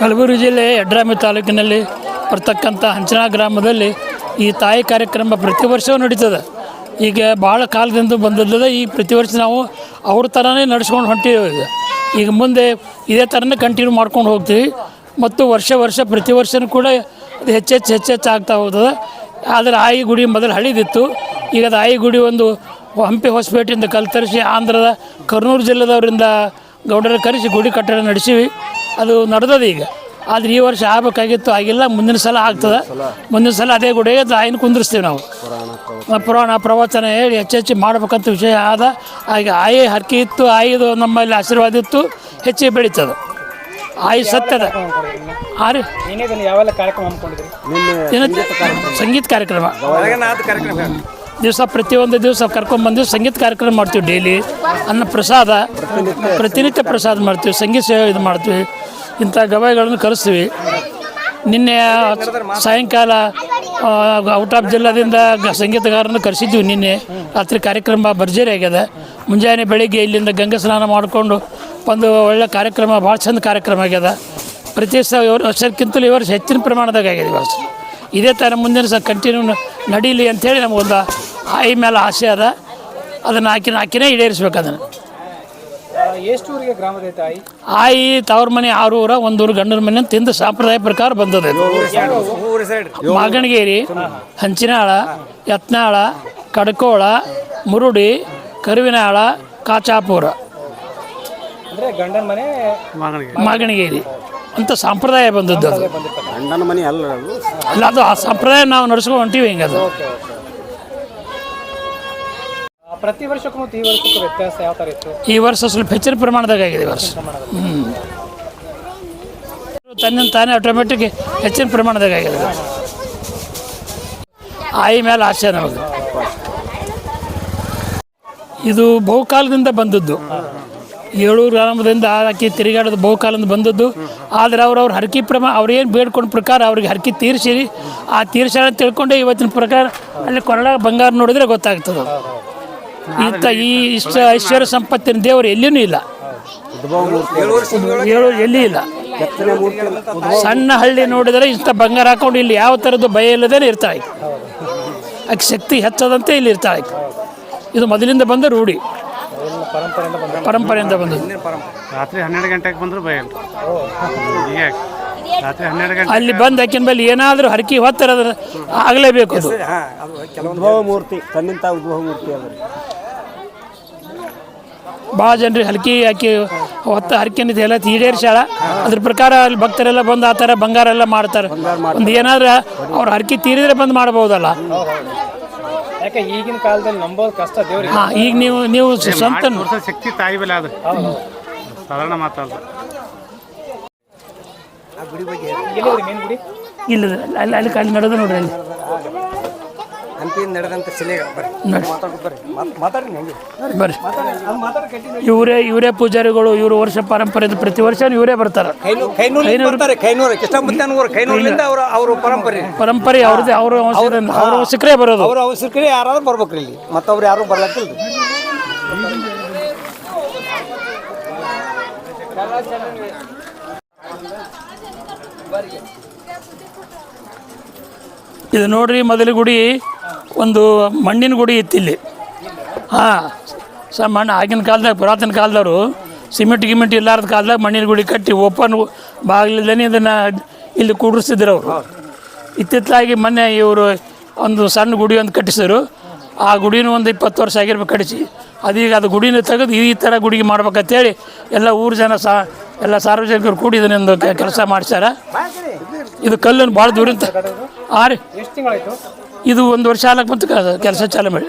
ಕಲಬುರಗಿ ಜಿಲ್ಲೆ ಯಡ್ರಾಮಿ ತಾಲೂಕಿನಲ್ಲಿ ಬರ್ತಕ್ಕಂಥ ಹಂಚನಾ ಗ್ರಾಮದಲ್ಲಿ ಈ ತಾಯಿ ಕಾರ್ಯಕ್ರಮ ಪ್ರತಿ ವರ್ಷವೂ ನಡೀತದೆ. ಈಗ ಭಾಳ ಕಾಲದಿಂದ ಬಂದಿದ್ದದ ಈ ಪ್ರತಿ ವರ್ಷ ನಾವು ಅವ್ರ ಥರನೇ ನಡೆಸ್ಕೊಂಡು ಹೊಂಟೀವಿ ಈಗ. ಈಗ ಮುಂದೆ ಇದೇ ಥರನೇ ಕಂಟಿನ್ಯೂ ಮಾಡ್ಕೊಂಡು ಹೋಗ್ತೀವಿ. ಮತ್ತು ವರ್ಷ ವರ್ಷ ಪ್ರತಿ ವರ್ಷವೂ ಕೂಡ ಅದು ಹೆಚ್ಚೆಚ್ಚು ಹೆಚ್ಚೆಚ್ಚು ಆಗ್ತಾ ಹೋಗ್ತದೆ. ಆದರೆ ಆಯಿ ಗುಡಿ ಮೊದಲು ಹಳಿದಿತ್ತು. ಈಗ ಅದು ಆಯಿ ಗುಡಿ ಒಂದು ಹಂಪಿ ಹೊಸಪೇಟೆಯಿಂದ ಕಲ್ತರಿಸಿ ಆಂಧ್ರದ ಕರ್ನೂರು ಜಿಲ್ಲೆದವರಿಂದ ಗೌಡರ ಕರೆಸಿ ಗುಡಿ ಕಟ್ಟಡ ನಡೆಸಿವಿ. ಅದು ನಡೆದದ ಈಗ. ಆದ್ರೆ ಈ ವರ್ಷ ಆಗ್ಬೇಕಾಗಿತ್ತು ಆಗಿಲ್ಲ ಮುಂದಿನ ಸಲ ಆಗ್ತದೆ. ಮುಂದಿನ ಸಲ. ಅದೇ ಗುಡಿಗೆ ಆಯ್ನ ಕುಂದಿರ್ಸ್ತೀವಿ ನಾವು. ಆ ಪುರಾಣ ಪ್ರವಚನ ಹೇಳಿ ಹೆಚ್ಚೆಚ್ಚು ಮಾಡ್ಬೇಕಂತ ವಿಷಯ ಆದ ಆಗ ಆಯಿ ಹರಕೆ ಇತ್ತು ಆಯಿದು ನಮ್ಮಲ್ಲಿ ಆಶೀರ್ವಾದ ಇತ್ತು ಹೆಚ್ಚಿಗೆ ಬೆಳೀತದೆ. ಆಯಿ ಸತ್ಯದ ಆ ರೀ. ಯಾವೆಲ್ಲ ಕಾರ್ಯಕ್ರಮ ಸಂಗೀತ ಕಾರ್ಯಕ್ರಮ. ಕಾರ್ಯಕ್ರಮ. ದಿವಸ ಪ್ರತಿಯೊಂದು ದಿವಸ ಕರ್ಕೊಂಡ್ಬಂದು ಸಂಗೀತ ಕಾರ್ಯಕ್ರಮ ಮಾಡ್ತೀವಿ ಡೈಲಿ. ಅನ್ನ ಪ್ರಸಾದ, ಪ್ರತಿನಿತ್ಯ ಪ್ರಸಾದ ಮಾಡ್ತೀವಿ, ಸಂಗೀತ ಸೇವೆ ಇದು ಮಾಡ್ತೀವಿ. ಇಂಥ ಗವಾಯಿಗಳನ್ನು ಕರೆಸ್ತೀವಿ. ನಿನ್ನೆ ಸಾಯಂಕಾಲ ಔಟ್ ಆಫ್ ಜಿಲ್ಲಾದಿಂದ ಗ- ಕರೆಸಿದ್ದೀವಿ ನಿನ್ನೆ. ರಾತ್ರಿ ಕಾರ್ಯಕ್ರಮ ಭರ್ಜರಿ ಆಗ್ಯದ. ಮುಂಜಾನೆ ಬೆಳಿಗ್ಗೆ ಇಲ್ಲಿಂದ ಗಂಗಾ ಸ್ನಾನ ಮಾಡಿಕೊಂಡು ಒಂದು ಒಳ್ಳೆ ಕಾರ್ಯಕ್ರಮ, ಭಾಳ ಚಂದ ಕಾರ್ಯಕ್ರಮ ಆಗ್ಯದ. ಪ್ರತಿ ವರ್ಷಕ್ಕಿಂತಲೂ ಈ ವರ್ಷ ಹೆಚ್ಚಿನ ಪ್ರಮಾಣದಾಗ ಆಗ್ಯದ ಈ ಇದೇ ಥರ ಮುಂದಿನ ಸಹ ಕಂಟಿನ್ಯೂ ನಡೀಲಿ ಅಂಥೇಳಿ ನಮಗೊಂದು ಆಯಿ ಮೇಲೆ ಆಸೆ ಅದ. ಅದನ್ನು ಹಾಕಿನ ಹಾಕಿನೇ ಈಡೇರಿಸ್ಬೇಕು ಅದನ್ನು. ಎಷ್ಟು ಊರಿಗೆ ಗ್ರಾಮದ ತಾಯಿ? ಆಯಿ ತವ್ರ ಮನೆ ಆರೂರ ಒಂದೂರು ಗಂಡನ ಮನೆ ತಿಂದು ಸಂಪ್ರದಾಯ ಪ್ರಕಾರ ಬಂದದ. ಊರ ಮಾಗಣಗೇರಿ ಹಂಚಿನಾಳ ಯತ್ನಾಳ ಕಡ್ಕೋಳ ಮುರುಡಿ ಕರುವಿನಾಳ ಕಾಚಾಪುರ. ಅಂದ್ರೆ ಗಂಡನ ಮನೆ ಮಾಗಣಗೇರಿ. ಅಂತ ಸಂಪ್ರದಾಯ ಬಂದದ್ದು ಅದು. ಗಂಡನ ಮನೆ ಅಲ್ಲ ಅದು. ಅಲ್ಲ ಅದು ಆ ಸಂಪ್ರದಾಯ ನಾವು ನಡೆಸ್ಕೊಂಡು ಹೊಂಟೀವಿ ಹಿಂಗೆ ಅದು ಪ್ರತಿ ವರ್ಷಕ್ಕೂ ಮತ್ತು ಈ ವರ್ಷಕ್ಕೂ ವ್ಯತ್ಯಾಸ ಯಾವ ಥರ ಇತ್ತು? ಈ ವರ್ಷ ಸ್ವಲ್ಪ ಹೆಚ್ಚಿನ ಪ್ರಮಾಣದಾಗ ಆಗಿದೆ ಈ ವರ್ಷ. ಹ್ಞೂ ತನ್ನ ತಾನೇ ಆಟೋಮೆಟಿಕ್ ಹೆಚ್ಚಿನ ಪ್ರಮಾಣದಾಗ ಆಗಿದೆ ಈ ವರ್ಷ. ಆಯಿ ಮೇಲೆ ಆಸೆ ನಮಗೆ ಇದು ಬಹುಕಾಲದಿಂದ ಬಂದದ್ದು. ಏಳೂರು ಗ್ರಾಮದಿಂದ ಆಕಿ ತಿರುಗಾಡೋದು ಬಹುಕಾಲದಿಂದ ಬಂದದ್ದು. ಆದರೆ ಅವ್ರು ಅವ್ರ ಹರಕೆ ಪ್ರಮಾಣ ಅವ್ರೇನು ಏನು ಬೇಡ್ಕೊಂಡ ಪ್ರಕಾರ ಅವ್ರಿಗೆ ಹರಕಿ ತೀರಿಸಿರಿ. ಆ ತೀರ್ಸಾರ ತಿಳ್ಕೊಂಡೆ ಇವತ್ತಿನ ಪ್ರಕಾರ ಅಲ್ಲಿ ಕೊರಳ ಬಂಗಾರ ನೋಡಿದ್ರೆ ಗೊತ್ತಾಗ್ತದೆ. ಅದು. ಇಂಥ ಈ ಇಷ್ಟ ಐಶ್ವರ್ಯ ಸಂಪತ್ತಿನ ದೇವರು ಎಲ್ಲಿಯೂ ಇಲ್ಲ. ಏಳು ಎಲ್ಲಿ ಇಲ್ಲ. ಸಣ್ಣ ಹಳ್ಳಿ ನೋಡಿದರೆ ಇಂಥ ಬಂಗಾರ ಹಾಕೊಂಡು ಇಲ್ಲಿ ಯಾವ ಥರದ್ದು ಭಯ ಇಲ್ಲದೇ ಇರ್ತಾಳೆ ಆಕೆ ಶಕ್ತಿ ಹೆಚ್ಚದಂತೆ ಇಲ್ಲಿ ಇರ್ತಾಳೆ. ಇದು. ಮೊದಲಿಂದ ಬಂದ ರೂಢಿ. ಪರಂಪರೆಯಿಂದ ಬಂದ ಬಂದದ್ದು ರಾತ್ರಿ ಹನ್ನೆರಡು ಗಂಟೆಗೆ ಬಂದರೂ ಭಯ ಇಲ್ಲ. ರಾತ್ರಿ ಹನ್ನೆರಡು ಗಂಟೆ ಅಲ್ಲಿ ಬಂದು ಆಕಿನ ಮೇಲೆ ಏನಾದರೂ ಹರಕಿ ಹೊತ್ತರ ಆಗಲೇಬೇಕು ಅದು. ಉದ್ಭವ ಮೂರ್ತಿ ತನ್ನಿಂತ ಉದ್ಭವ ಮೂರ್ತಿ ಅದ ಭಾಳ ಜನರಿಗೆ ಹಲ್ಕಿ ಹಾಕಿ ಹೊತ್ತ ಹರ್ಕಿನ ಎಲ್ಲ ಈಡೇರಿಸ್ಯಾಳ. ಅದ್ರ ಪ್ರಕಾರ ಅಲ್ಲಿ ಭಕ್ತರೆಲ್ಲ ಬಂದು ಆ ಥರ ಬಂಗಾರ ಎಲ್ಲ ಮಾಡ್ತಾರೆ. ಒಂದು ಏನಾದ್ರೆ ಅವ್ರ ಹರಕೆ ತೀರಿದ್ರೆ ಬಂದು ಮಾಡ್ಬೋದಲ್ಲ. ಯಾಕೆ ಈಗಿನ ಕಾಲದಲ್ಲಿ ನಂಬೋದು ಕಷ್ಟ ದೇವ್ರಿಗೆ? ಹಾಂ ಈಗ ನೀವು ನೀವು ಸ್ವಂತ ಶಕ್ತಿ ತಾಯಿ ಬೆಲೆ ಅದು ಸಾಧಾರಣ ಮಾತಲ್ಲ. ಎಲ್ಲಿವ್ರಿ ಮೇನ್ ಗುಡಿ? ಇಲ್ಲ ಅಲ್ಲಿ ಅಲ್ಲಿ ಅಲ್ಲಿ ನಡೆದು ನೋಡ್ರಿ ಅಲ್ಲಿ. ಹಂಪಿಯಿಂದ ನಡೆದಂಥ ಶಿಲೆ ಬರ್ರಿ. ನೋಡಿ. ಬರ್ರಿ. ಮಾತಾಡ್ರಿ ಹಂಗೆ. ಬರ್ರಿ. ಇವರೇ ಇವರೇ ಪೂಜಾರಿಗಳು ಇವರು ವರ್ಷ ಪರಂಪರೆ ಪ್ರತಿ ವರ್ಷ ಇವರೇ ಬರ್ತಾರೆ. ಕೈನೂರು ಕೈನೂರಿಂದ ಅವ್ರ ಅವ್ರ ಪರಂಪರೆ. ಪರಂಪರೆ ಅವ್ರದ್ದು ಅವ್ರ ಬರೋದು. ಅವ್ರ ಯಾರಾದ್ರೂ ಬರ್ಬೇಕ್ರಿ ಇಲ್ಲಿ. ಮತ್ತವ್ರು ಯಾರು ಬರ್ಲಕ್ಕಿಲ್ರಿ ಇದು ನೋಡ್ರಿ ಮೊದಲ ಗುಡಿ ಒಂದು ಮಣ್ಣಿನ ಗುಡಿ ಇತ್ತು ಇಲ್ಲಿ ಹಾಂ, ಸ ಮಣ್ಣು ಆಗಿನ ಕಾಲದಾಗ, ಪುರಾತನ ಕಾಲದವರು ಸಿಮೆಂಟ್ ಗಿಮೆಂಟ್ ಇಲ್ಲಾರ್ದ ಕಾಲದಾಗ ಮಣ್ಣಿನ ಗುಡಿ ಕಟ್ಟಿ ಓಪನ್ ಬಾಗಿಲಿಲ್ದೇ ಇದನ್ನು ಇಲ್ಲಿ ಕೂಡಿಸ್ತಿದ್ರು ಅವರು. ಇತ್ತಿತ್ತಲಾಗಿ ಮೊನ್ನೆ ಇವರು ಒಂದು ಸಣ್ಣ ಗುಡಿ ಒಂದು ಕಟ್ಟಿಸಿದ್ರು. ಆ ಗುಡಿನೂ ಒಂದು ಇಪ್ಪತ್ತು ವರ್ಷ ಆಗಿರ್ಬೇಕು ಕಟ್ಟಿಸಿ. ಅದೀಗ ಅದು ಗುಡಿನ ತೆಗೆದು ಈ ಥರ ಗುಡಿಗೆ ಮಾಡ್ಬೇಕಂತೇಳಿ ಎಲ್ಲ ಊರು ಜನ ಸಾ, ಎಲ್ಲ ಸಾರ್ವಜನಿಕರು ಕೂಡಿ ಇದನ್ನೊಂದು ಕೆಲಸ ಮಾಡಿಸ್ಯಾರ. ಇದು ಕಲ್ಲನ್ನು ಭಾಳ ದೂರಿಂದ ಹಾಂ ರೀ. ಇದು ಒಂದು ವರ್ಷ ಆಲಕ್ ಬಂತು ಕೆಲಸ ಚಾಲು ಮಾಡಿ.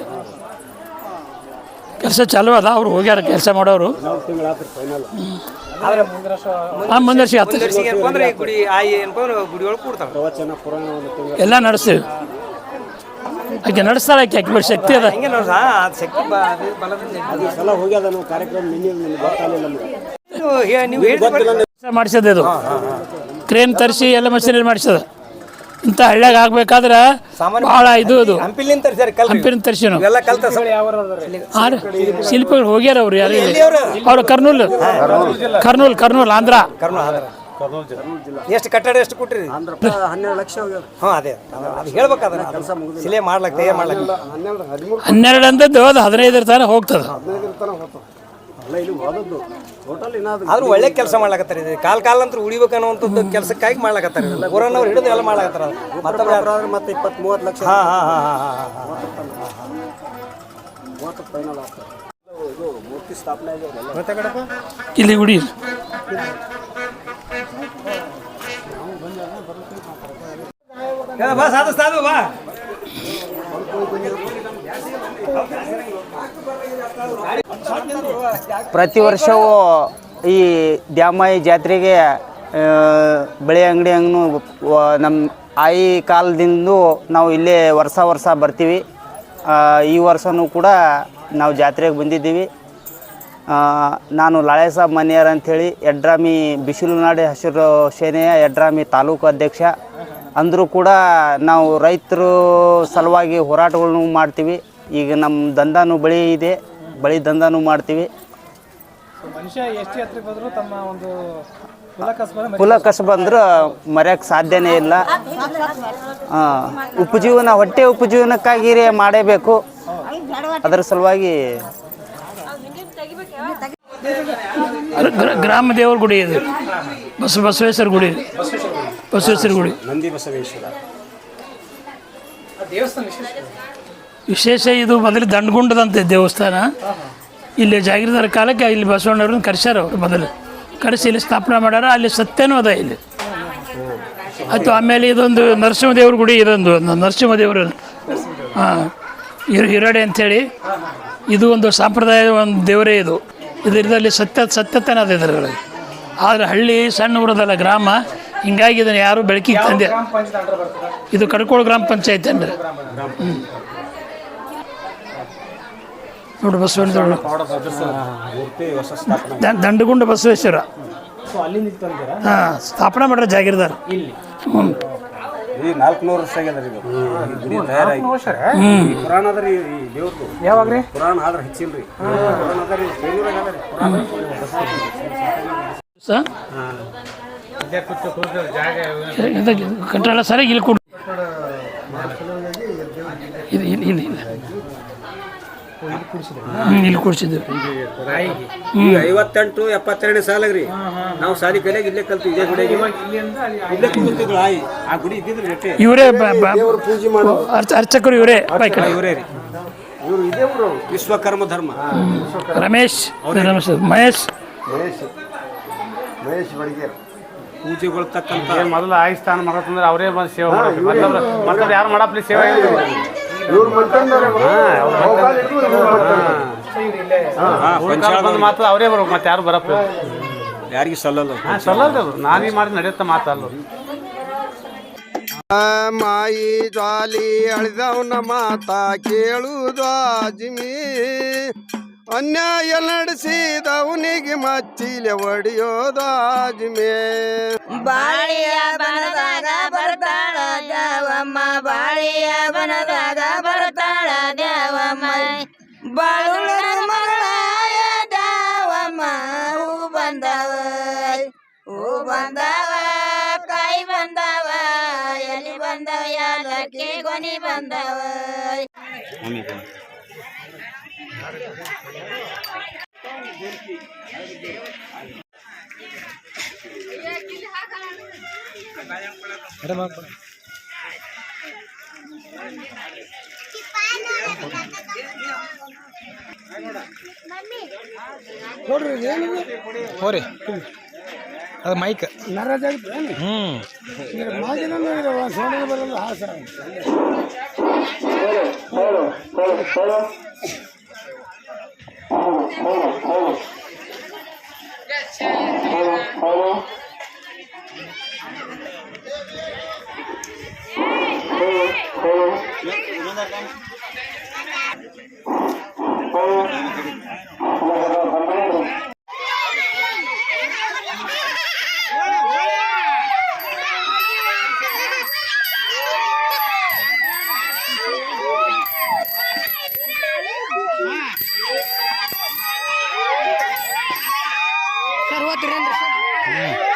ಕೆಲಸ ಚಾಲು ಅದ ಅವ್ರು ಹೋಗ್ಯಾರ ಕೆಲಸ ಮಾಡೋರು. ವರ್ಷ ಹಾಂ ಮುಂದೆ ಹತ್ತು. ಎಲ್ಲ ನಡೆಸ್ತೀವಿ. ಆಕೆ ನಡೆಸ್ತಾರೆ ಆಕೆ ಆಕೆ ಬರೀ ಶಕ್ತಿ ಅದ. ಮಾಡಿಸೋದು ಇದು. ಕ್ರೇನ್ ತರಿಸಿ ಎಲ್ಲ ಮಷಿನರಿ ಮಾಡಿಸೋದ. ಇಂಥ ಹಳ್ಳ್ಯಾಗ ಆಗ್ಬೇಕಾದ್ರೆ ಭಾಳ ಇದು ಅದು. ಹಂಪಿಲಿಂದ ತರ್ಸ್ಯಾರ ಹಂಪಿನ ತರಿಸಿ ನಾವು ಇವೆಲ್ಲ ಕಲ್ತ ಯಾವ ಹಾಂ ಶಿಲ್ಪಿಗಳು ಹೋಗ್ಯಾರ ಅವ್ರು ಯಾರು ಅವ್ರು ಕರ್ನೂಲ್. ಕರ್ನೂಲ್ ಕರ್ನೂಲ್ ಆಂಧ್ರ. ಎಷ್ಟು ಕಟ್ಟಡ ಎಷ್ಟು ಕೊಟ್ಟಿರಿ? ಆಂಧ್ರ ಹನ್ನೆರಡು ಲಕ್ಷ ಹಾಂ ಅದೇ. ಅದು- ಅದು ಹೇಳ್ಬೇಕಾದ್ರೆ ಕೆಲಸ ಸಿಲೆ ಮಾಡ್ಲಕ್ಕ ತಯಾರು ಮಾಡ್ಲಕ್ಕ ಹನ್ನೆರಡು ಅಂತದ್ದು ಅದು ಹದಿನೈದರ ತನಕ ಹೋಗ್ತದೆ. ಆದ್ರೂ ಒಳ್ಳೆ ಕೆಲಸ ಮಾಡ್ಲಕತ್ತಾರ ಇದು. ಕಾಲ್ ಕಾಲ ಅಂತ ಉಳಿಬೇಕು ಅನ್ನೋಂಥದ್ದು ಕೆಲಸಕ್ಕಾಗಿ ಮಾಡ್ಲಕತ್ತಾರ ಇದೆಲ್ಲ ಗುರನ್ನವ್ರು ಹಿಡಿದು ಎಲ್ಲ ಮಾಡ್ಲಾಕತ್ತಾರ ಮತ್ತೊಬ್ಬರು ಮತ್ತೆ ಇಪ್ಪತ್ತು ಮೂವತ್ತು ಲಕ್ಷ ಹಾಂ ಹಾಂ ಹಾಂ ಹಾಂ ಹಾಂ ಫೈನಲ್ ಆಗ್ತದೆ. ಇದು ಮೂರ್ತಿ ಸ್ಥಾಪನೆ ಆಗ್ಯಾವಲ್ಲ ಮತ್ತೆ ಇಲ್ಲಿ ಗುಡಿ ಬಾ ಸಾಧು ಸಾಧು ಬಾ. ಪ್ರತಿ ವರ್ಷವೂ ಈ ದ್ಯಾಮಾಯಿ ಜಾತ್ರೆಗೆ ಬೆಳೆ ಅಂಗಡಿ ಅಂಗನು ನಮ್ಮ ಆಯಿ ಕಾಲದಿಂದ ನಾವು ಇಲ್ಲೇ ವರ್ಷ ವರ್ಷ ಬರ್ತೀವಿ. ಈ ವರ್ಷವೂ ಕೂಡ ನಾವು ಜಾತ್ರೆಗೆ ಬಂದಿದ್ದೀವಿ. ನಾನು ಲಾಳೆ ಸಾಬ್ ಮನೆಯರ್ ಅಂಥೇಳಿ ಯಡ್ರಾಮಿ ಬಿಸಿಲುನಾಡಿ ಹಸಿರು ಸೇನೆಯ ಯಡ್ರಾಮಿ ತಾಲೂಕು ಅಧ್ಯಕ್ಷ. ಅಂದರೂ ಕೂಡ ನಾವು ರೈತರು ಸಲುವಾಗಿ ಹೋರಾಟಗಳನ್ನು ಮಾಡ್ತೀವಿ. ಈಗ ನಮ್ಮ ದಂಧಾನು ಬಳಿ ಇದೆ. ಬಳಿ ದಂಧನೂ ಮಾಡ್ತೀವಿ. ಮನುಷ್ಯ ಎಷ್ಟು ಎತ್ತರಕ್ಕೆ ಹೋದ್ರು ತಮ್ಮ ಒಂದು ಕುಲ ಕಸಬಂದ್ರೆ ಮರೆಯಕ್ಕೆ ಸಾಧ್ಯನೇ ಇಲ್ಲ. ಆ, ಉಪಜೀವನ ಹೊಟ್ಟೆ ಉಪಜೀವನಕ್ಕಾಗಿ ಮಾಡೇಬೇಕು. ಅದರ ಸಲುವಾಗಿ ಗ್ರ- ಗ್ರ- ಗ್ರಾಮ ದೇವರ ಗುಡಿ ಇದು. ಬಸ ಬಸವೇಶ್ವರ ಗುಡಿ. ಬಸವೇಶ್ವರ ಗುಡಿ. ನಂದಿ ಬಸವೇಶ್ವರ. ದೇವಸ್ಥಾನ ವಿಶೇಷ. ವಿಶೇಷ ಇದು ಮೊದಲು ದಂಡಗುಂಡದಂತೆ ದೇವಸ್ಥಾನ. ಇಲ್ಲಿ ಜಾಗೀರ್ದಾರ ಕಾಲಕ್ಕೆ ಇಲ್ಲಿ ಬಸವಣ್ಣವ್ರನ್ನ ಕರ್ಸ್ಯಾರ ಅವರು ಮೊದಲು. ಕರೆಸಿ ಇಲ್ಲಿ ಸ್ಥಾಪನೆ ಮಾಡ್ಯಾರ ಅಲ್ಲಿ ಸತ್ಯನೂ ಅದ ಇಲ್ಲಿ. ಆಯ್ತು ಆಮೇಲೆ ಇದೊಂದು ನರಸಿಂಹದೇವ್ರ ಗುಡಿ ಇದೊಂದು ನರಸಿಂಹದೇವರು ಹಾಂ ಹಿರಡೆ ಅಂಥೇಳಿ ಇದು ಒಂದು ಸಾಂಪ್ರದಾಯ ಒಂದು ದೇವರೇ ಇದು. ಇದರಲ್ಲಿ ಸತ್ಯ ಸತ್ಯತನ ಅದ ಇದರಲ್ಲಿ ಆದರೆ ಹಳ್ಳಿ ಸಣ್ಣ ಊರದಲ್ಲ ಗ್ರಾಮ ಹಿಂಗಾಗಿ ಇದನ್ನು ಯಾರು ಬೆಳಕಿಗೆ ತಂದೆ ಇದು ಕಡ್ಕೋಳ ಗ್ರಾಮ ಪಂಚಾಯತ್ ಅಂದ್ರೆ. ನೋಡು ಬಸವೇಶ್ವರ ದಂಡಗುಂಡ ಬಸವೇಶ್ವರ ಹಾಂ ಸ್ಥಾಪನೆ ಮಾಡ್ರೆ ಜಾಗಿರ್ದಾರ. ಇಲ್ಲಿ. ಹ್ಞೂ ನಾಲ್ಕುನೂರು ವರ್ಷ ಆಗ್ಯದ ಇದು. ಈ ಗುಡಿ ತಯಾರಾಗಿ. ಈ ಪುರಾಣ ಅದ ರೀ ಈ ದೇವ್ರದ್ದು ಯಾವಾಗ್ರಿ ಪುರಾಣ ಆದ್ರೆ ಹೆಚ್ಚಿಲ್ರಿ. ಪುರಾಣ ಅದ ರೀ ಬೇಲೂರಾಗ ಅದ ರೀ. ಪುರಾಣ ಸ? ಇದಕ್ಕೆ ಕಂಟ್ರೋಲ ಸರಿ ಇಲ್ಲಿ ಕೊಡು. ಇದು ಇಲ್ಲಿ ಇಲ್ಲಿ. ಇಲ್ಲಿ ಕೊಡ್ಸಿದ್ದೇವೆ. ಈಗ ಐವತ್ತೆಂಟು ಎಪ್ಪತ್ತೆರಡನೇ ಸಾಲಾಗ್ರಿ. ನಾವು ಸಾಲಿ ಕಲಿಯಾಗ ಇಲ್ಲೇ ಕಲ್ತು ಇದೇ ಗುಡಿಯಾಗ ಇಲ್ಲೇ ಕುಂತಿದ್ರು ಆಯಿ. ಆ ಗುಡಿ ಇದ್ದಿದ್ರು ನೆಟ್ಟೆ ಇವರೇ ಪೂಜೆ ಮಾಡೋ ಅರ್ಚ ಅರ್ಚಕರು ಇವರೇ ಇವರೇ ರೀ. ಇವರು ಇದೇ ಊರು ವಿಶ್ವಕರ್ಮ ಧರ್ಮ. ರಮೇಶ್ ರಮೇಶ್ ಮಹೇಶ್. ಮಹೇಶ್ ಮಹೇಶ್ ಬಡಿಗೇರ್ ಪೂಜೆಗಳು ತಕ್ಕಂತ ಮೊದಲು ಆಗಿ ಸ್ಥಾನ ಮಾಡತ್ತಂದ್ರೆ ಅವರೇ ಬಂದು ಸೇವೆ ಮಾಡ್ತಾರೆ ಮತ್ತೊಬ್ರು ಮತ್ತೊಬ್ರು ಯಾರು ಮಾಡಪ್ಲಿ? ಸೇವೆ ಮಾತ್ರ ಅವರೇ ಬರ್ಬೇಕು ಮತ್ತೆ ಯಾರು ಬರಪ್ಪ ಯಾರಿಗೆ ಸಲ್ಲಲ್ಲ. ಸಲ್ಲಲ್ಲ ನಾನೀಗ ಮಾಡಿ ನಡೆಯುತ್ತೆ ಮಾತಲ್ಲ. ಮಾಯಿ ಜ್ವಾಲಿ ಅಳಿದವನ ಮಾತ ಕೇಳುದಾ ಜಿಮಿ ಅನ್ಯಾಯ ನಡೆಸಿದವನಿಗೆ ಮಚ್ಚಿಲೆ ಒಡೆಯೋದು ಜಿಮೆ ಬಾಳಿಯ ಬರದಾಗ ದೇವಮ್ಮ ಬಾಳಿಯ ಬನದಾಗ ಬರ್ತಾಳ ದೇವಮ್ಮ ಬಾಳುಳ ಮಗಳಾಯ ದೇವಮ್ಮ ಹೂ ಬಂದವ ಹೂ ಬಂದವ ಕಾಯಿ ಬಂದವ ಎಲ್ಲಿ ಬಂದವ ಯಾಲಕ್ಕಿ ಗೊನಿ ಬಂದವ. ಹೋರಿ ಅದು ಮೈಕ್ ಹ್ಞೂ ಬರಲ್ಲ ಹಾಂ ಸರ್ Sir, what, Surendra?